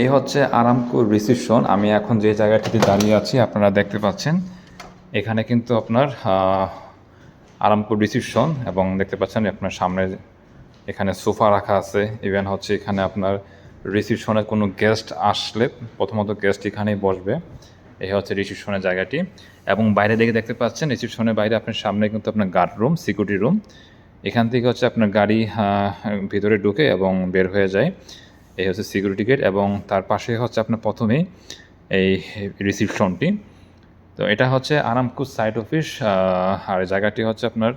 এই হচ্ছে Aramco reception আমি এখন যে জায়গাটিতে দাঁড়িয়ে আছি আপনারা দেখতে পাচ্ছেন। এখানে কিন্তু আপনার আহ, আরামকো রিসিপশন এবং দেখতে পাচ্ছেন আপনার সামনে এখানে সোফা রাখা আছে। ইভেন হচ্ছে এখানে আপনার রিসিপশনে কোনো গেস্ট আসলে প্রথমত গেস্ট এখানেই বসবে। এই হচ্ছে রিসিপশনের জায়গাটি। এবং বাইরে দিকে দেখতে পাচ্ছেন রিসিপশনের বাইরে আপনার সামনে কিন্তু আপনার গার্ড রুম সিকিউরিটি রুম এখান থেকে হচ্ছে আপনার গাড়ি ভিতরে ঢুকে এবং বের হয়ে যায়। এই হচ্ছে সিকিউরিটি গেট এবং তার পাশে হচ্ছে আপনার প্রথমেই এই রিসিপশনটি তো এটা হচ্ছে আরামকু সাইট অফিস আর জায়গাটি হচ্ছে আপনার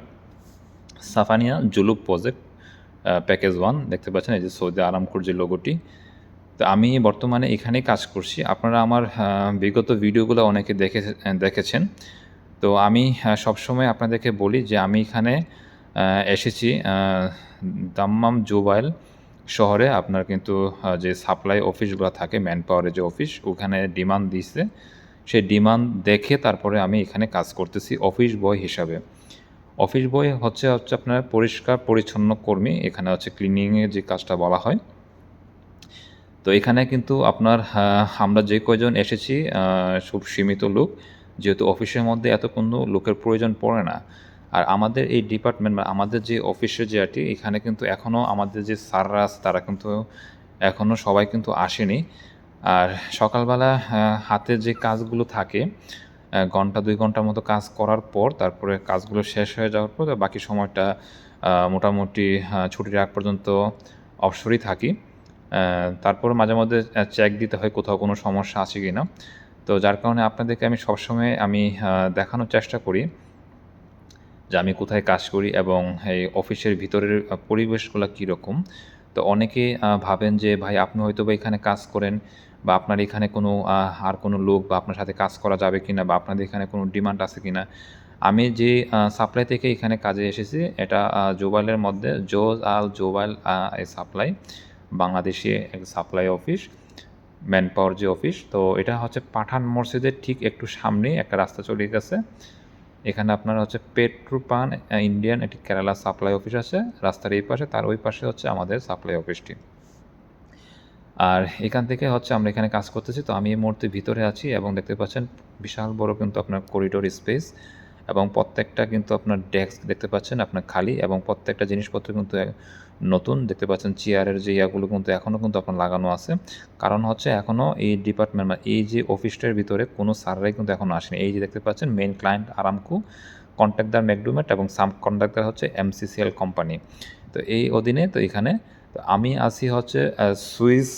Safaniya Zuluf project package one দেখতে পাচ্ছেন এই যে সৌদি আরামকুর যে লোগোটি তো আমি বর্তমানে এখানেই কাজ করছি। আপনারা আমার বিগত ভিডিওগুলো অনেকে দেখে, দেখেছেন। তো আমি সবসময় আপনাদেরকে বলি যে আমি এখানে এসেছি দাম্মাম জুবাইল শহরে আপনার কিন্তু যে সাপ্লাই অফিসগুলো থাকে ম্যান পাওয়ারের যে অফিস ওখানে ডিমান্ড দিছে। সেই ডিমান্ড দেখে তারপরে আমি এখানে কাজ করতেছি অফিস বয় হিসাবে। অফিস বয় হচ্ছে হচ্ছে আপনার পরিষ্কার, পরিচ্ছন্ন কর্মী। এখানে হচ্ছে ক্লিনিংয়ের যে কাজটা বলা হয়। তো এখানে কিন্তু আপনার আমরা যে কয়জন এসেছি খুব সীমিত লোক। যেহেতু অফিসের মধ্যে এত কোনো লোকের প্রয়োজন পড়ে না। আর আমাদের এই ডিপার্টমেন্ট বা আমাদের যে অফিসের যে আরটি এখানে কিন্তু এখনও আমাদের যে স্যাররা আছে, তারা কিন্তু এখনও সবাই কিন্তু আসেনি। আর সকালবেলা হাতে যে কাজগুলো থাকে ঘণ্টা দুই ঘণ্টার মতো কাজ করার পর, তারপরে কাজগুলো শেষ হয়ে যাওয়ার পর বাকি সময়টা মোটামুটি ছুটির আগ পর্যন্ত অবসরই থাকি। তারপর মাঝে মধ্যে চেক দিতে হয় কোথাও কোনো সমস্যা আছে কি না তো যার কারণে আপনাদেরকে আমি সবসময় আমি দেখানোর চেষ্টা করি। যে আমি কোথায় কাজ করি এবং এই অফিসের ভিতরের পরিবেশগুলো কীরকম, তো অনেকে ভাবেন যে, ভাই, আপনি হয়তো বা এখানে কাজ করেন বা আপনার এখানে কোনো আর কোনো লোক বা আপনার সাথে কাজ করা যাবে কি না বা আপনাদের এখানে কোনো ডিমান্ড আছে কি না আমি যে সাপ্লাই থেকে এখানে কাজে এসেছি, এটা জোবাইলের মধ্যে, জোজ আল জোবাইল সাপ্লাই, বাংলাদেশি এক সাপ্লাই অফিস ম্যান পাওয়ার যে অফিস, তো এটা হচ্ছে পাঠান মসজিদের ঠিক একটু সামনে একটা রাস্তা চলে গেছে। এখানে আপনার হচ্ছে পেট্রোপান ইন্ডিয়ান একটি কেরালা সাপ্লাই অফিস আছে। রাস্তার এই পাশে, তার ওই পাশে হচ্ছে আমাদের সাপ্লাই অফিসটি আর এখান থেকে হচ্ছে আমরা এখানে কাজ করতেছি। তো আমি এই মুহূর্তে ভিতরে আছি এবং দেখতে পাচ্ছেন বিশাল বড় কিন্তু আপনার করিডোর স্পেস এবং প্রত্যেকটা কিন্তু আপনার ডেস্ক দেখতে পাচ্ছেন, আপনার খালি এবং প্রত্যেকটা জিনিসপত্র কিন্তু নতুন দেখতে পাচ্ছেন। চেয়ারের যে ইয়াগুলো কিন্তু এখনও কিন্তু আপনার লাগানো আছে। কারণ হচ্ছে এখনও এই ডিপার্টমেন্ট মানে এই যে অফিসটার ভিতরে কোনো সাররাই কিন্তু এখনও আসেনি। এই যে দেখতে পাচ্ছেন main client Aramco contractor McDermott এবং সাব কন্ট্রাক্টার হচ্ছে এমসিসিএল কোম্পানি তো এই অধীনে তো এখানে তো আমি আসি হচ্ছে Swiss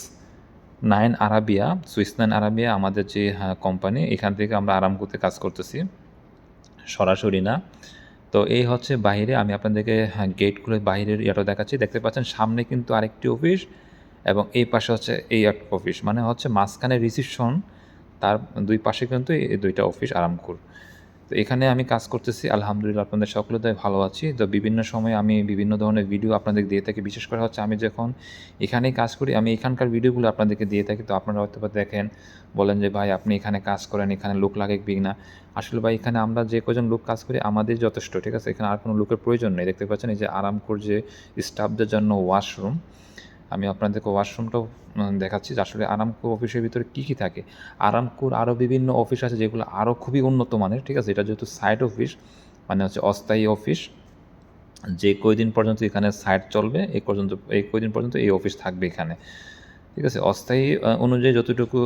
Nine Arabia. Swiss Nine Arabia আমাদের যে কোম্পানি এখান থেকে আমরা আরামকুতে কাজ করতেছি। সরাসরি না। তো এই হচ্ছে বাইরে আমি আপনাদেরকে গেটগুলো বাইরের ইয়াটা দেখাচ্ছি। দেখতে পাচ্ছেন সামনে কিন্তু আরেকটি অফিস এবং এই পাশে হচ্ছে এই একটা অফিস মানে হচ্ছে মাঝখানে রিসিপশন তার দুই পাশে কিন্তু এই দুইটা অফিস আরামকুর তো এখানে আমি কাজ করতেছি, আলহামদুলিল্লাহ আপনাদের সকলেতে ভালো আছি। তো বিভিন্ন সময় আমি বিভিন্ন ধরনের ভিডিও আপনাদের দিয়ে থাকি। বিশেষ করে হচ্ছে আমি যখন এখানেই কাজ করি, আমি এখানকার ভিডিওগুলো আপনাদেরকে দিয়ে থাকি। তো আপনারা হয়তো দেখেন, বলেন যে, ভাই, আপনি এখানে কাজ করেন, এখানে লোক লাগে কি না। আসলে ভাই, এখানে আমরা যে কজন লোক কাজ করি, আমাদের যথেষ্ট, ঠিক আছে? এখানে আর কোনো লোকের প্রয়োজন নেই। দেখতে পাচ্ছেন এই যে আরামকোর যে স্টাফদের জন্য ওয়াশরুম আমি আপনাদেরকে ওয়াশরুমটাও দেখাচ্ছি যে আসলে আরামকো অফিসের ভিতরে কী কী থাকে। আরামকোর আরও বিভিন্ন অফিস আছে যেগুলো আরও খুবই উন্নত মানের, ঠিক আছে? এটা যেহেতু সাইড অফিস মানে হচ্ছে অস্থায়ী অফিস। যে কয়দিন পর্যন্ত এখানে সাইট চলবে এই পর্যন্ত, এই কয়দিন পর্যন্ত এই অফিস থাকবে এখানে। ঠিক আছে? অস্থায়ী অনুযায়ী যতটুকু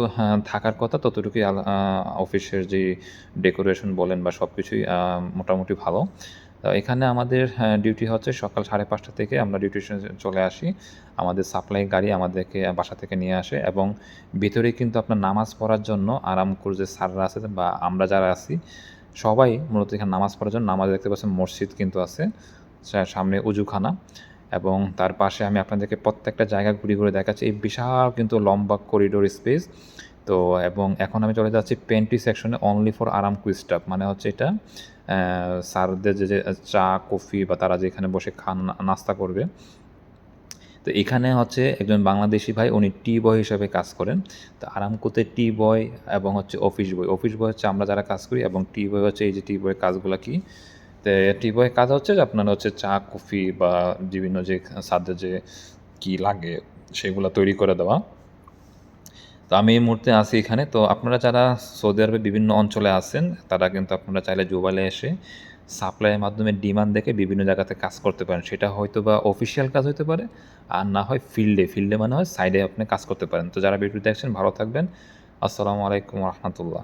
থাকার কথা, ততটুকুই অফিসের যে ডেকোরেশন বলেন বা সব কিছুই মোটামুটি ভালো। তো এখানে আমাদের ডিউটি হচ্ছে সকাল সাড়ে পাঁচটা থেকে আমরা ডিউটি চলে আসি। আমাদের সাপ্লাই গাড়ি আমাদেরকে বাসা থেকে নিয়ে আসে এবং ভিতরে কিন্তু আপনার নামাজ পড়ার জন্য আরামকুর যে সাররা আছে বা আমরা যারা আছি, সবাই মূলত এখানে নামাজ পড়ার জন্য নামাজ দেখতে পাচ্ছেন মসজিদ কিন্তু আছে সামনে উজুখানা এবং তার পাশে আমি আপনাদেরকে প্রত্যেকটা জায়গা ঘুরে ঘুরে দেখাচ্ছি। এই বিশাল কিন্তু লম্বা করিডোর স্পেস তো, এবং এখন আমি চলে যাচ্ছি পেন্টি সেকশনে অনলি ফর আরাম স্টাফ মানে হচ্ছে এটা স্যারদের যে চা, কফি বা তারা যেখানে বসে খান নাস্তা করবে। তো এখানে হচ্ছে একজন বাংলাদেশি ভাই, উনি টি বয় হিসাবে কাজ করেন। তো আরামকোতে টি বয় এবং হচ্ছে অফিস বয়। অফিস বয় হচ্ছে আমরা যারা কাজ করি এবং টি বয় হচ্ছে এই যে টি বয়ের কাজগুলো কি? তো টি বয়ের কাজ হচ্ছে যে আপনার হচ্ছে চা, কফি বা বিভিন্ন যে সাথে যে কী লাগে, সেগুলো তৈরি করে দেওয়া। তো আমি এই মুহূর্তে আছি এখানে। তো আপনারা যারা সৌদি আরবে বিভিন্ন অঞ্চলে আছেন, তারা কিন্তু আপনারা চাইলে জুবালে এসে সাপ্লাইয়ের মাধ্যমে ডিমান্ড দেখে বিভিন্ন জায়গাতে কাজ করতে পারেন। সেটা হয়তো বা অফিসিয়াল কাজ হতে পারে, আর না হয় ফিল্ডে ফিল্ডে মানে হয় সাইডে আপনি কাজ করতে পারেন। তো যারা ভিডিও দেখছেন, ভালো থাকবেন। আসসালামু আলাইকুম রহমতুল্লাহ।